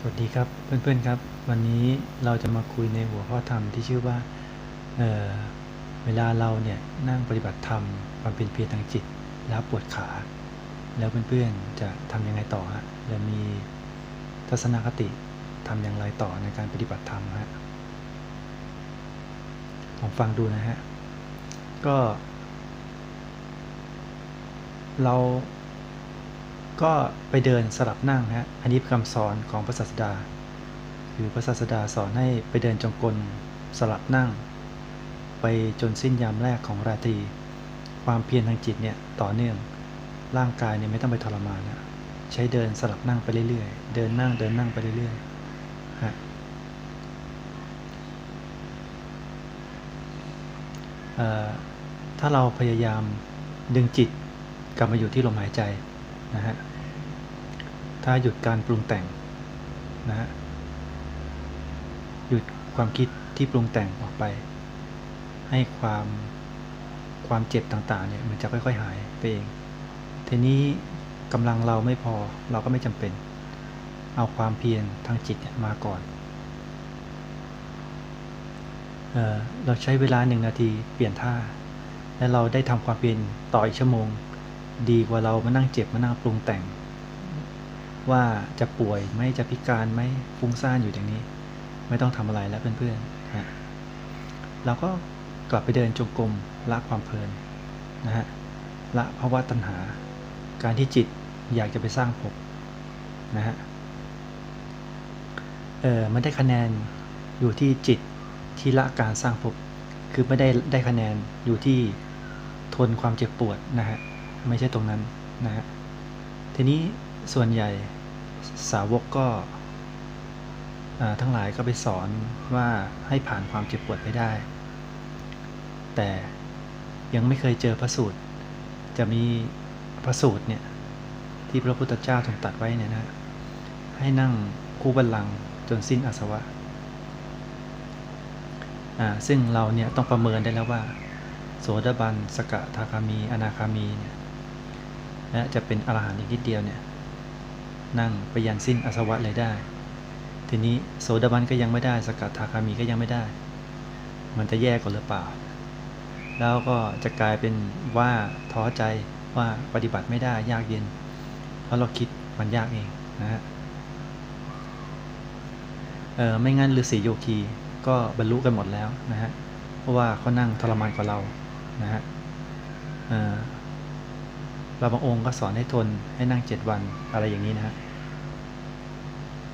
สวัสดีครับเพื่อนๆครับ วันนี้เราจะมาคุยในหัวข้อธรรมที่ชื่อว่าเเวลาเราเนี่ยนั่งปฏิบัติธรรมความเป็นเพียรทางจิตแล้วปวดขา แล้วเพื่อนๆจะทำยังไงต่อฮะจะมีทัศนคติทำอย่างไรต่อในการปฏิบัติธรรมฮะลองฟังดูนะฮะก็ เรา ก็ไปเดินสลับนั่งฮะอันนี้เป็นคำสอนของพระศาสดา คือพระศาสดาสอนให้ไปเดินจงกรมสลับนั่ง ไปจนสิ้นยามแรกของราตรี ความเพียรทางจิตเนี่ยต่อเนื่องร่างกายเนี่ยไม่ต้องไปทรมานนะใช้เดินสลับนั่งไปเรื่อยๆ เดินนั่งเดินนั่งไปเรื่อยๆฮะถ้าเราพยายามดึงจิตกลับมาอยู่ที่ลมหายใจ นะฮะถ้าหยุดการปรุงแต่งนะฮะหยุดความคิดที่ปรุงแต่งออกไป ให้ความความเจ็บต่างๆเนี่ยมันจะค่อย ๆ หายไปเองทีนี้กำลังเราไม่พอเราก็ไม่จำเป็น เอาความเพียรทางจิตมาก่อนเออเราใช้เวลาหนึ่งนาทีเปลี่ยนท่า และเราได้ทำความเพียรต่ออีกชั่วโมง ดีกว่าเรามานั่งเจ็บมานั่งปรุงแต่ง ว่าจะป่วยไหมจะพิการไหมฟุ้งซ่านอยู่อย่างนี้ ไม่ต้องทำอะไรแล้วเพื่อนๆฮะเราก็กลับไปเดินจงกรมละความเพลินนะฮะละภาวะตัณหา การที่จิตอยากจะไปสร้างภพนะฮะเออมันได้คะแนนอยู่ที่จิตที่ละการสร้างภพคือไม่ได้ได้คะแนนอยู่ที่ทนความเจ็บปวดนะฮะ ไม่ใช่ตรงนั้นนะฮะทีนี้ส่วนใหญ่สาวกก็ทั้งหลายก็ไปสอนว่าให้ผ่านความเจ็บปวดไปได้ แต่ยังไม่เคยเจอพระสูตร จะมีพระสูตรเนี่ยที่พระพุทธเจ้าทรงตัดไว้เนี่ยนะให้นั่งคู่บัลลังก์จนสิ้นอาสวะซึ่งเราเนี่ยต้องประเมินได้แล้วว่า โสดาบันสกทาคามี อนาคามีเนี่ย และจะเป็นอรหันต์อีกนิดเดียวเนี่ยนั่งไปยันสิ้นอสวะเลยได้ ทีนี้โสดาบันก็ยังไม่ได้ สกทาคามีก็ยังไม่ได้ มันจะแย่กว่าหรือเปล่า แล้วก็จะกลายเป็นว่าท้อใจว่าปฏิบัติไม่ได้ยากเย็น เพราะเราคิดมันยากเองนะฮะเออไม่งั้นฤาษีโยคีก็บรรลุกันหมดแล้วนะฮะเพราะว่าเขานั่งทรมานกว่าเรานะฮะ เราบางองค์ก็สอนให้ทนให้นั่งเจ็ดวันอะไรอย่างนี้นะฮะ